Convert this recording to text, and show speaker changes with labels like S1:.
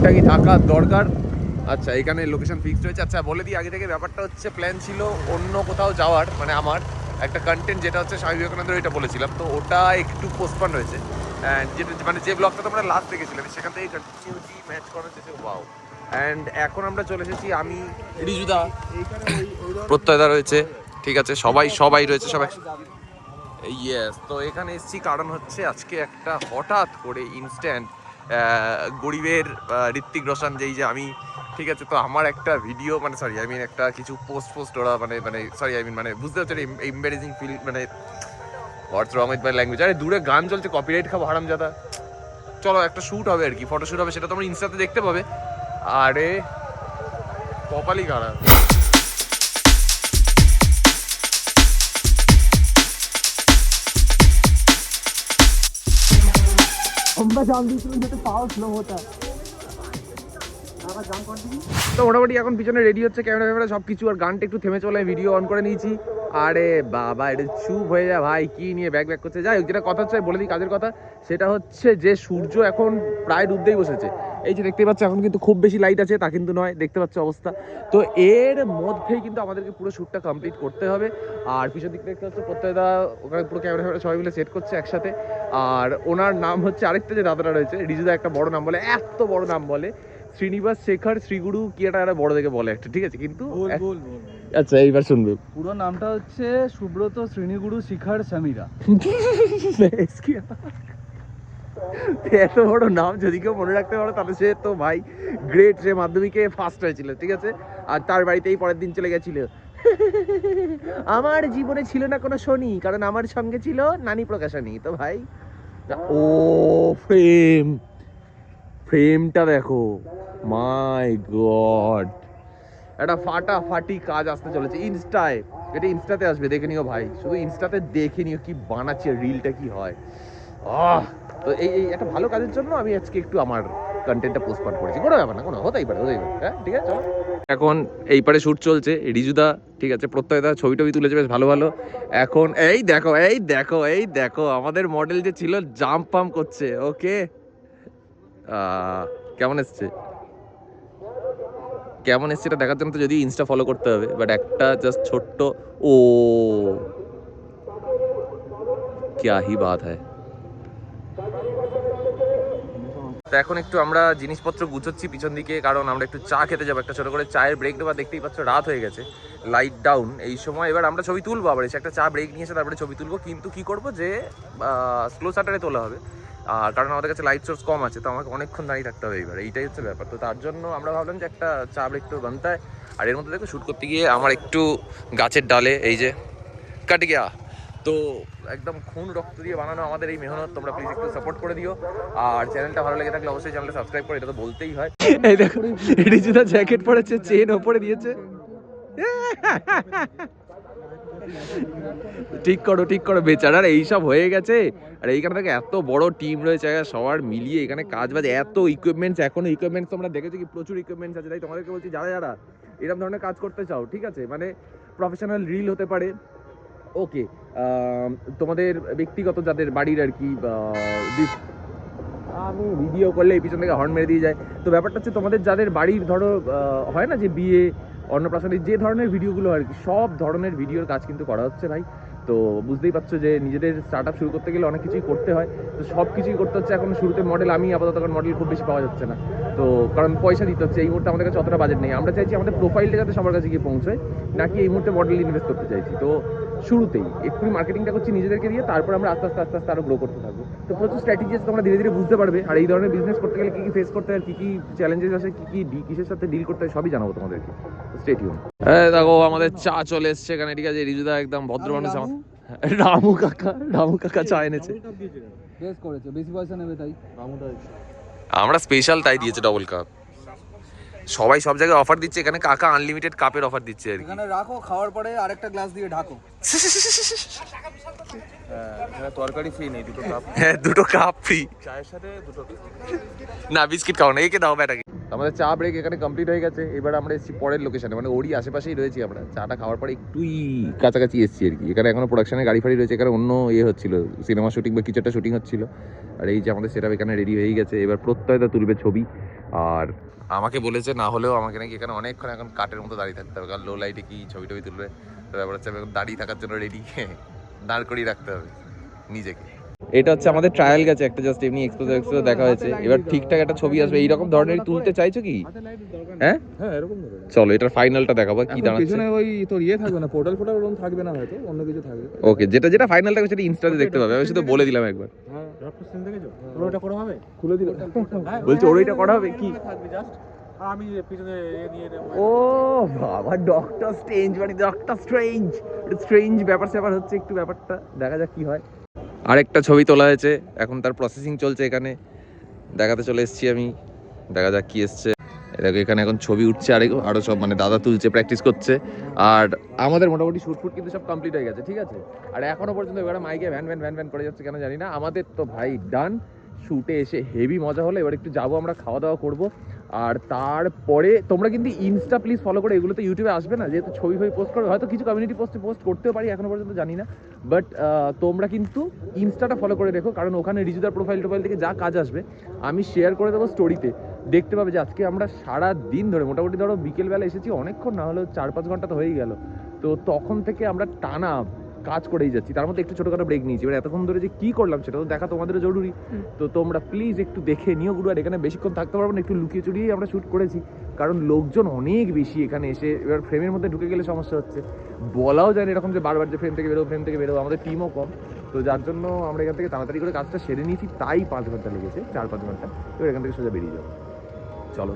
S1: ফোনটা কি থাকার দরকার? আচ্ছা এখানে লোকেশন ফিক্সড হয়েছে আচ্ছা বলে দিই আগে থেকে ব্যাপারটা হচ্ছে প্ল্যান ছিল অন্য কোথাও যাওয়ার মানে আমার একটা কন্টেন্ট যেটা হচ্ছে স্বামী বিবেকানন্দের ওইটা বলেছিলাম। তো ওটা একটু পোস্টপন হয়েছে অ্যান্ড যেটা মানে যে ব্লগটা তোমরা লাস্ট দেখেছিলাম সেখান থেকে কন্টিনিউটি ম্যাচ করা হচ্ছে ওয়াও অ্যান্ড এখন আমরা চলে এসেছি আমি রিজুদা প্রত্যয়দা রয়েছে। ঠিক আছে সবাই সবাই রয়েছে সবাই। ইয়েস তো এখানে এসেছি কারণ হচ্ছে আজকে একটা হঠাৎ করে ইনস্ট্যান্ট গরিবের ঋত্বিক রোশন যেই যে আমি, ঠিক আছে, তো আমার একটা ভিডিও মানে সরি আই মিন একটা কিছু পোস্ট পোস্ট ওরা মানে মানে সরি আই মিন মানে বুঝতে পারছ এম্বারেজিং ফিল মানে what's wrong with my language আরে দূরে গান চলছে কপিরাইট খাব, হারামজাদা। চলো, একটা শ্যুট হবে আর কি ফটো শ্যুট হবে, সেটা তোমরা ইনস্টাতে দেখতে পাবে। আরে, কপালই খারাপ। शाम बीच में तो पावर स्लो होता है। তো মোটামুটি এখন পিছনে রেডি হচ্ছে ক্যামেরা ফ্যামেরা সব কিছু আর গানটা একটু থেমে চলে ভিডিও অন করে নিয়েছি। আরে বাবা, এটা চুপ হয়ে যায় ভাই, কি নিয়ে ব্যাক ব্যাক করছে? যাই হোক, যেটা কথা হচ্ছে, বলে দিই কাজের কথা। সেটা হচ্ছে যে সূর্য এখন প্রায় ডুবতেই বসেছে। এই যে দেখতে পাচ্ছ, এখন কিন্তু খুব বেশি লাইট আছে, তা কিন্তু নয়, দেখতে পাচ্ছ অবস্থা। তো এর মধ্যেই কিন্তু আমাদেরকে পুরো শ্যুটটা কমপ্লিট করতে হবে। আর পিছন দিক দেখতে হচ্ছে প্রত্যেকটা ওখানে পুরো ক্যামেরা ফ্যামেরা সবাই মিলে সেট করছে একসাথে। আর ওনার নাম হচ্ছে আরেকটা যে দাদাটা রয়েছে, রিজুদা একটা বড় নাম বলে, এত বড় নাম বলে। শ্রীনিবাস শেখর শ্রীগুরু কি একটা একটা বড় দেখে বলে একটা ঠিক আছে? কিন্তু আচ্ছা এইবার শুনবে।
S2: পুরো নামটা হচ্ছে সুব্রত শ্রীনিগুরু শিখার সমীরা।
S1: এত বড় নাম যদি কেউ মনে রাখতে পারো তাহলে সে তো ভাই গ্রেট সে মাধ্যমিকে ফার্স্ট হয়েছিল ঠিক আছে? আর তার বাড়িতেই পরের দিন চলে গেছিল। আমার জীবনে ছিল না কোনো শনি কারণ আমার সঙ্গে ছিল নানি প্রকাশনী তো ভাই ও ফ্রেম ফ্রেমটা দেখো। মাই গড একটা ফাটাফাটি কাজ আসতে চলেছে। ইনস্টায়। এটা ইনস্টাতে আসবে, দেখে নিও ভাই। শুধু ইনস্টাতে দেখে নিও কি বানাচ্ছে, রিলটা কি হয়। আহ! তো এই এই একটা ভালো কাজের জন্য আমি আজকে একটু আমার কন্টেন্টটা পোস্টপন করেছি। কোনো ব্যাপার না, কোনো হতেই পারে হতেই পারে। হ্যাঁ ঠিক আছে এখন এই পারে শ্যুট চলছে, রিজুদা, ঠিক আছে প্রত্যয়দা ছবি টবি তুলেছে, বেশ ভালো ভালো। এখন এই দেখো এই দেখো এই দেখো, আমাদের মডেল যে ছিল জাম্প পাম্প করছে ওকে কেমন এসছে কেমন এসছে এটা দেখার জন্য তো যদি ইনস্টা ফলো করতে হবে বাট একটা জাস্ট ছোট্ট ও क्या ही बात है তো এখন একটু আমরা জিনিসপত্র গুছোচ্ছি পিছন দিকে কারণ আমরা একটু চা খেতে যাবো একটা ছোট করে চায়ের ব্রেক দেওয়া দেখতেই পাচ্ছ রাত হয়ে গেছে লাইট ডাউন এই সময় এবার আমরা ছবি তুলবো আবার এসে একটা চা ব্রেক নিয়ে এসে তারপরে ছবি তুলবো কিন্তু কি করব যে স্লো শাটারে তোলা হবে আর কারণ আমাদের কাছে লাইট সোর্স কম আছে তো আমাকে অনেকক্ষণ দাঁড়িয়ে থাকতে হবে এবার এইটাই হচ্ছে ব্যাপার। তো তার জন্য আমরা ভাবলাম যে একটা চা ব্রেক তো আর এর মধ্যে দেখো শ্যুট করতে গিয়ে আমার একটু গাছের ডালে এই যে কাটি গিয়া তো একদম খুন রক্ত দিয়ে বানানো আমাদের এই মেহনত। তোমরা প্লিজ একটু সাপোর্ট করে দিও। আর চ্যানেলটা ভালো লেগে থাকলে অবশ্যই চ্যানেলটা সাবস্ক্রাইব করে এটা তো বলতেই হয়। এই দেখো রিজুদা জ্যাকেট পরেছে চেন ওপরে দিয়েছে। ঠিক করো ঠিক করো, বেচারার এইসব হয়ে গেছে। আর এইখানে থেকে এত বড় টিম রয়েছে সবার মিলিয়ে এখানে কাজ বাজ, এত ইকুইপমেন্টস এখনও ইকুইপমেন্টস তোমরা দেখেছ কি? প্রচুর ইকুইপমেন্টস আছে, তাই তোমাদেরকে বলছি, যারা যারা এরকম ধরনের কাজ করতে চাও, ঠিক আছে? মানে প্রফেশনাল রিল হতে পারে। ওকে তোমাদের ব্যক্তিগত যাদের বাড়ির আর কি আমি ভিডিও করলে এই পিছন থেকে হর্ন মেরে দিয়ে যায়। তো ব্যাপারটা হচ্ছে, তোমাদের যাদের বাড়ির ধরো হয় না যে বিয়ে অন্নপ্রাশনের যে ধরনের ভিডিওগুলো আর কি, সব ধরনের ভিডিওর কাজ কিন্তু করা হচ্ছে ভাই। তো বুঝতেই পারছ যে নিজেদের স্টার্ট আপ শুরু করতে গেলে অনেক কিছুই করতে হয়। তো সব কিছুই করতে হচ্ছে, এখন শুরুতে মডেল আমি, আপাতত এখন মডেল খুব বেশি পাওয়া যাচ্ছে না। তো কারণ পয়সা দিতে হচ্ছে, এই মুহূর্তে আমাদের কাছে অতটা বাজেট নেই। আমরা চাইছি আমাদের প্রোফাইলটা যাতে সবার কাছে গিয়ে পৌঁছায়, নাকি এই মুহূর্তে মডেল ইনভেস্ট করতে চাইছি। তো শুরুতেই এক্ষুনি মার্কেটিংটা করছি নিজেদেরকে দিয়ে তারপর আমরা আস্তে আস্তে আস্তে আস্তে আরও গ্রো করতে থাকব। তো প্রচুর স্ট্র্যাটেজি আছে তোমরা ধীরে ধীরে বুঝতে পারবে আর এই ধরনের বিজনেস করতে গেলে কি কি ফেস করতে হয় কি কি চ্যালেঞ্জেস আছে কি কি কিসের সাথে ডিল করতে হয় সবই জানাব তোমাদেরকে। স্টেটিউন হ্যাঁ দেখো আমাদের চা চলে এসছে এখানে ঠিক আছে? রিজুদা একদম ভদ্র মানুষ আমার রামু কাকা রামু কাকা চা এনেছে।
S2: বেশ করেছে বেশি পয়সা নেবে তাই।
S1: আমরা স্পেশাল তাই দিয়েছে ডবল কাপ সবাই সব জায়গায় অফার দিচ্ছে এখানে কাকা আনলিমিটেড কাপের অফার দিচ্ছে আর কি।
S2: এখানে রাখো খাওয়ার পরে আরেকটা গ্লাস দিয়ে ঢাকো।
S3: হ্যাঁ তরকারি ফ্রি নেই দুটো কাপ
S1: হ্যাঁ দুটো কাপ ফ্রি
S3: চায়ের সাথে দুটো
S1: না বিস্কিট খাও না একে দাও ব্যাটাকে। আমাদের চা ব্রেক এখানে কমপ্লিট হয়ে গেছে এবার আমরা এসেছি পরের লোকেশনে মানে ওরই আশেপাশেই রয়েছি আমরা। চাটা খাওয়ার পরে একটুই কাছাকাছি এসেছি আর কি। এখানে এখনও প্রোডাকশনের গাড়ি ফাড়ি রয়েছে এখানে অন্য ইয়ে হচ্ছিল সিনেমা শুটিং বা কিছু একটা শুটিং হচ্ছিল। আর এই যে আমাদের সেটা এখানে রেডি হয়ে গেছে এবার প্রত্যয়তা তুলবে ছবি। আর আমাকে বলেছে, না হলেও আমাকে নাকি এখানে অনেকক্ষণ এখন কাটের মতো দাঁড়িয়ে থাকতে হবে, কারণ লো লাইটে কি ছবি টবি তুলবে? তারপর হচ্ছে দাঁড়িয়ে থাকার জন্য রেডি দাঁড় করিয়ে রাখতে হবে নিজেকে। এটা হচ্ছে আমাদের ট্রায়াল গেছে একটা জাস্ট এমনি এক্সপোজ এক্সপোজ দেখা হয়েছে। এবার ঠিকঠাক একটা ছবি আসবে এইরকম ধরনের তুলতে চাইছো কি? হ্যাঁ?
S3: হ্যাঁ এরকম
S1: চলো এটার ফাইনালটা দেখাবো কি দাঁড়াচ্ছে
S3: পিছনে ওই তোর ইয়ে থাকবে না পোর্টাল ফোটাল ওরকম থাকবে না হয়তো অন্য কিছু থাকবে।
S1: ওকে যেটা যেটা ফাইনাল থাকবে সেটা ইনস্টাতে দেখতে পাবে। আমি শুধু বলে দিলাম একবার।
S3: হ্যাঁ। ডক্টর সিন দেখেছ? ওটা করা হবে? খুলে দিল
S1: বলছে ওর ওইটা করা হবে? কি?
S3: থাকবে জাস্ট আমি পিছনে এ নিয়ে নেব।
S1: ও বাবা ডক্টর স্ট্রেঞ্জ মানে ডক্টর স্ট্রেঞ্জ স্ট্রেঞ্জ ব্যাপার স্যাপার হচ্ছে একটু ব্যাপারটা দেখা যাক কি হয়। আরেকটা ছবি তোলা হয়েছে। এখন তার প্রসেসিং চলছে এখানে। দেখাতে চলে এসেছি আমি। দেখা যাক কি এসছে। দেখো, এখানে এখন ছবি উঠছে, আরে আরও সব মানে দাদা তুলছে প্র্যাকটিস করছে। আর আমাদের মোটামুটি শুট ফুট কিন্তু সব কমপ্লিট হয়ে গেছে, ঠিক আছে? আর এখনও পর্যন্ত এবারে মাইকে ভ্যান ভ্যান ভ্যান ভ্যান করে যাচ্ছে কেন জানি না। আমাদের তো ভাই ডান শুটে এসে হেভি মজা হলো। এবার একটু যাব, আমরা খাওয়া দাওয়া করব। আর তারপরে তোমরা কিন্তু ইনস্টা প্লিজ ফলো করে এগুলো তো ইউটিউবে আসবে না, যেহেতু ছবি ছবি পোস্ট করবে। হয়তো কিছু কমিউনিটি পোস্টে পোস্ট করতেও পারি, এখনও পর্যন্ত জানি না। বাট তোমরা কিন্তু ইনস্টাটা ফলো করে দেখো কারণ ওখানে রিজুদার প্রোফাইল টোফাইল থেকে যা কাজ আসবে, আমি শেয়ার করে দেবো স্টোরিতে দেখতে পাবে যে আজকে আমরা সারা দিন ধরে, মোটামুটি ধরো বিকেলবেলা এসেছি, অনেকক্ষণ না হলেও চার পাঁচ ঘণ্টা তো হয়েই গেল। তো তখন থেকে আমরা টানা কাজ করেই যাচ্ছি। তার মধ্যে একটু ছোটখাটো ব্রেক নিয়েছি। এবার এতক্ষণ ধরে যে কি করলাম সেটা তো দেখা তোমাদেরও জরুরি। তো তোমরা প্লিজ একটু দেখে নিও গুরু আর এখানে বেশিক্ষণ থাকতে পারব না একটু লুকিয়ে চুরিয়েই আমরা শ্যুট করেছি। কারণ লোকজন অনেক বেশি এখানে এসে এবার ফ্রেমের মধ্যে ঢুকে গেলে সমস্যা হচ্ছে। বলাও যায় না এরকম যে বারবার যে ফ্রেম থেকে বেরো ফ্রেম থেকে বেরো আমাদের টিমও কম। তো যার জন্য আমরা এখান থেকে তাড়াতাড়ি করে কাজটা সেরে নিয়েছি তাই পাঁচ ঘণ্টা লেগেছে চার পাঁচ ঘণ্টা। এবার এখান থেকে সোজা বেরিয়ে যাব। চলো।